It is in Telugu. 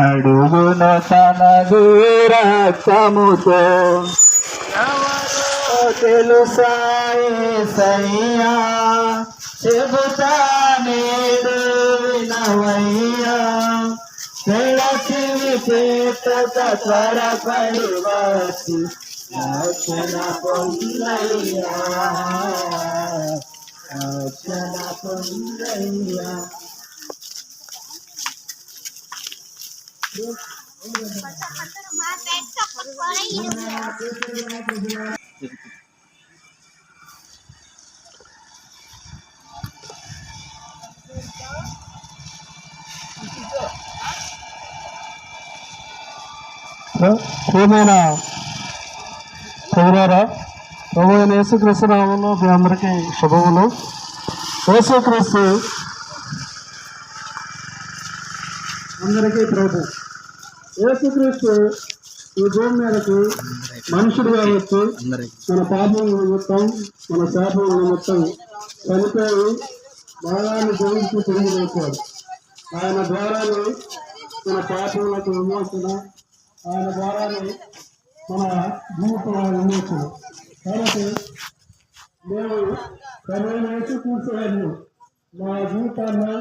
అడుగున తనదు రక్తముతో. ఎవరో తెలుసా చెబుతా నేడు వినవయ్యా. తెలసివి చేత త్వరపడి వచ్చి రక్షణ పొందయ్యా. రక్షణ పొందయ్యా. ప్రియమైన ప్రజలారా ప్రభుత్వ యేసుక్రీస్తు నామంలో మీ అందరికీ శుభములు. యేసుక్రీస్తు అందరికీ ప్రభు. యేసుక్రీస్తు ఈ భూమి మీదకి మనుషుడు కావచ్చు మన పాపం నిమిత్తం మన శాపం నిమిత్తం చనిపోయి బాగాన్ని జయించి తిరిగి లేచాడు. ఆయన ద్వారానే మన పాపములకు విమోచన ఆయన ద్వారానే మన జీవితంలో విమోచన. కాబట్టి మేము క్రమేణ కూర్చోవాలను మా జీవితాన్ని